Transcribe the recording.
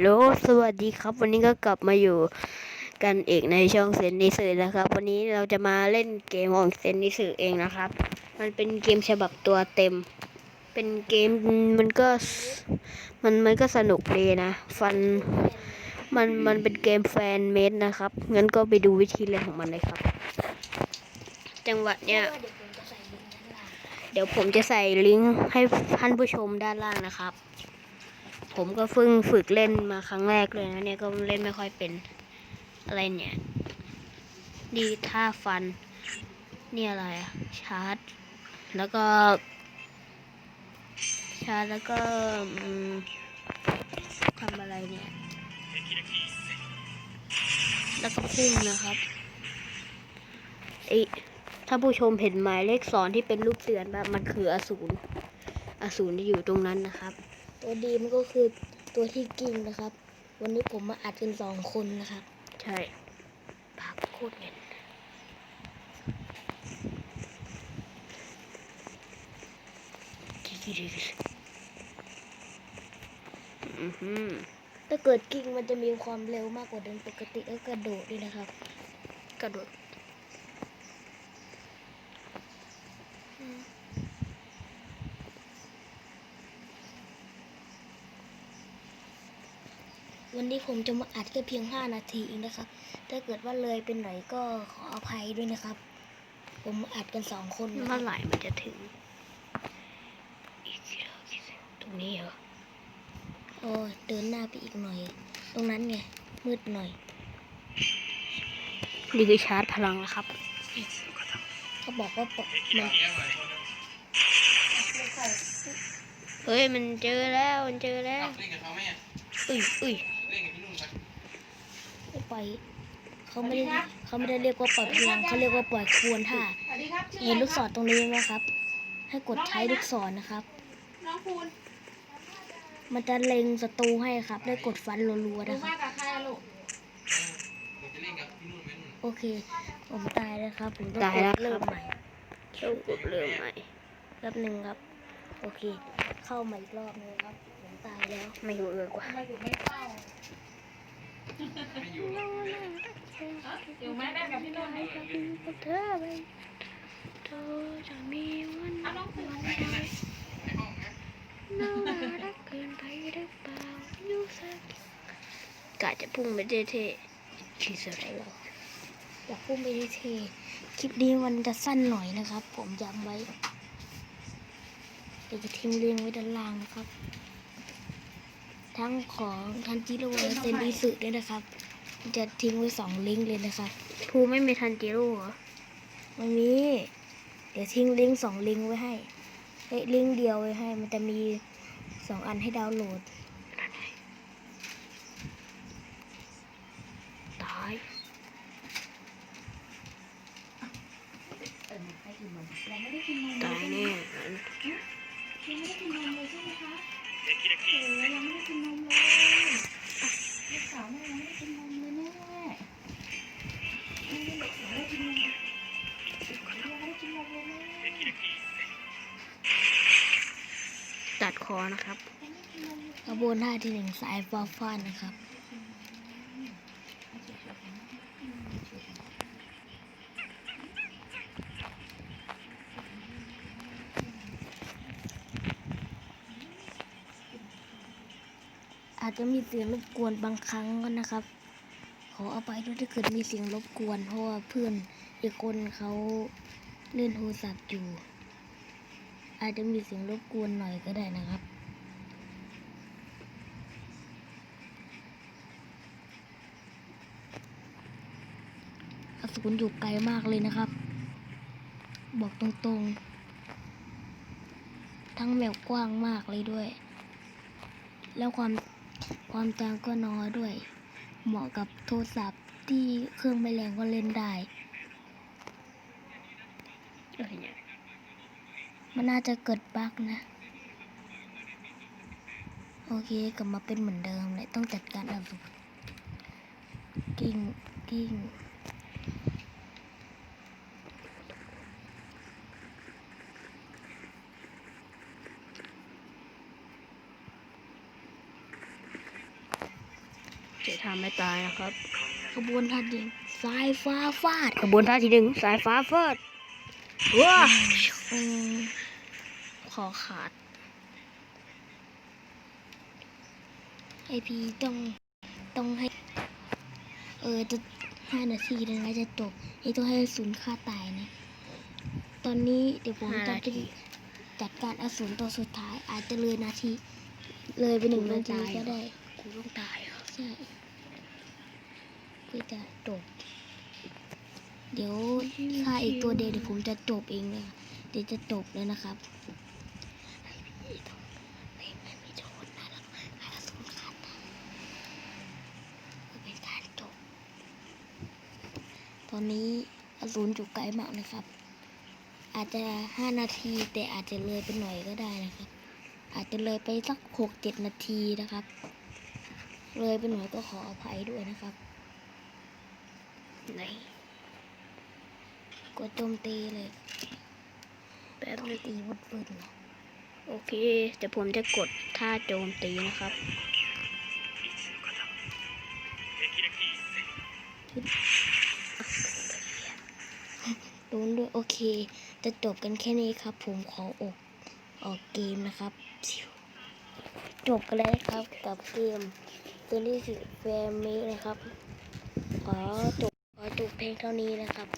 โลสวัสดีครับ วันนี้ก็กลับมาอยู่กันอีกในช่องเซนนิสึนะครับ วันนี้เราจะมาเล่นเกมของเซนนิสึเองนะครับ มันเป็นเกมฉบับตัวเต็ม เป็นเกมมันก็มันมันก็สนุกดีนะ ฟันมันมันเป็นเกมแฟนเมดนะครับ งั้นก็ไปดูวิธีเล่นของมันเลยครับ จังหวะเนี้ยเดี๋ยวผมจะใส่ลิงก์ให้ท่านผู้ชมด้านล่างนะครับ ผมก็เพิ่งฝึกเล่นมาครั้งแรกเลยนะเนี่ยก็เล่นไม่ค่อยเป็นอะไรเนี่ย ดีท่าฟันเนี่ยอะไรอะชาร์จ แล้วก็ ชาร์จแล้วก็ทำอะไรเนี่ย แล้วก็พุ่งนะครับไอถ้าผู้ชมเห็นหมายเลขสอนที่เป็นรูปเตือนแบบมันคืออสูรอสูรที่อยู่ตรงนั้นนะครับ ตัวดีมันก็คือตัวที่กิ้งนะครับ วันนี้ผมมาอัดกันสองคนนะครับ ใช่ปากโคตรเงินอือหือถ้าเกิดกิ้งมันจะมีความเร็วมากกว่าเดิมปกติแล้วกระโดดด้วยนะครับ กระโดด วันนี้ผมจะมาอัดแค่เพียง 5 นาทีเองนะครับ ถ้าเกิดว่าเลยเป็นไหนก็ขออภัยด้วยนะครับ ผมมาอัดกันสองคนนะคเมื่รัอบไหร่มันจะถึงอีกกี่นาทีตรงนี้เหรอโอ้ยเดินหน้าไปอีกหน่อย ตรงนั้นไงมืดหน่อยนี่คือชาร์จพลังนะครับเขาบอกว่าปกมันเฮ้ยมันเจอแล้วมันเจอแล้วเล่นกับเขาไหมอะอุ้ยอุ้ย เล่นกับพี่นุ่นปะ ไม่ป ล่อยเขาไม่ได้เขาไม่ได้เรียกว่าปล่อยพลังเขาเรียกว่าปล่อยควรท่าสวัสดีครับชื่อเห็นอะไรลูกศรตรงนี้ไหมครับ ให้กดใช้ลูกศรนะครับน้องคูณมันจะเล็งศัตรูให้ครับ ได้กดฟันรัวๆหนูนะครัมาบกับใครอะลูกผมจะเล่นกับพี่นุ่นไหมนุ่นโอเค ผมตายแล้วครับ ผมต้องตายกแล้วดเริ่ครัมบใหม่ต้องกดเริ่มใหม่แป๊บหนึ่งครับ โอเค เข้ามาอีกรอบนึงครับ ผมตายแล้ว ไม่รู้เรื่องกว่าทำ ไมอยู่ไม่เฝ้าไม่อยู่หรอกเล่นฮะอยู่ไหมเล่กับพี่นุ่นไหมเธอไปเธอจะมีวันวันใดน่ารักเกินไปหรือเปล่ายูสักกะจะพุ่งไปเท่ๆชีสอะไรอยากพูดไปเทคลิปนี้มันจะสั้นหน่อยนะครับ ผมย้ำไว้เดี๋ยวจะทิ้งเรียงไว้ด้านล่างนะครับ ทั้งของทันจิโร่และเซนดิสึด้วยนะครับ จะทิ้งไว้สองลิงก์เลยนะครับภูไม่มีทันจิโร่เหรอมันมี เดี๋ยวทิ้งลิงก์สองลิงก์ไว้ให้เอ้ยลิงก์เดียวไว้ให้ มันจะมีสองอันให้ดาวน์โหลดตาย อนะครับกระบวนท่าที่หนึ่งสายฟ้าฟ้านนะครับอาจจะมีเสียงรบกวนบางครั้งก็นะครับ ขอเอาไปด้วยถ้าเกิดมีเสียงรบกวน เพราะว่าเพื่อนอีกคนเขาเล่นโทรศัพท์อยู่ อาจจะมีเสียงรบกวนหน่อยก็ได้นะครับ อสูรอยู่ไกลมากเลยนะครับ บอกตรงๆ ทั้งแมวกว้างมากเลยด้วย แล้วความความจำก็น้อยด้วย เหมาะกับโทรศัพท์ที่เครื่องไม่แรงก็เล่นได้เอ้ยเนี่ย มันน่าจะเกิดบั๊กนะ โอเคกลับมาเป็นเหมือนเดิมเลยต้องจัดการอสูรกิ้งกิ้งจะทำไม่ตายนะครับ ขบวนทัดยิงสายฟ้าฟาด ขบวนท่าที่หนึ่งสายฟ้าเฟิดว้า อืมขอขาด ไอพีต้องต้องให้ เออจะห้านาทีนะคะจะจบไอต้องให้อสูรฆ่าตายนะ ตอนนี้เดี๋ยวผมห้าจะนาเป็นทีจัดการอสูรตัวสุดท้าย อาจจะเลยนาที เลยไปหนึ่งกูต้นาองทีตายก็เหรอได้กูต้องตายเหรอใช่เพื่อจะจบเดี๋ยวถ้าอีกตัวเดียวเดี๋ยวผมจะจบเองเลยเดี๋ยวจะจบแล้วนะครับไม่ไม่ไม่โดนนะแล้วให้อสูรขาดนะเพื่อเป็นการจบ ต อนนี้อสูรอยู่ไกลมากนะครับ อาจจะห้านาทีแต่อาจจะเลยไปหน่อยก็ได้นะครับ อาจจะเลยไปสักหกเจ็ดนาทีนะครับ เลยไปหน่อยก็ขออภัยด้วยนะครับไหนกดโจมตีเลยแป๊บโจมนึงตีวุดวืดนะโอเคเดี๋ยวผมจะกดท่าโจมตีนะครับโด นด้วยโอเค จะจบกันแค่นี้ครับ ผมขอออกออกเกมนะครับ จบกันแล้วครับกับเกมตัวนี้สิแฟมเมนะครับ ขอจบขอจบเพลงเท่านี้นะครับ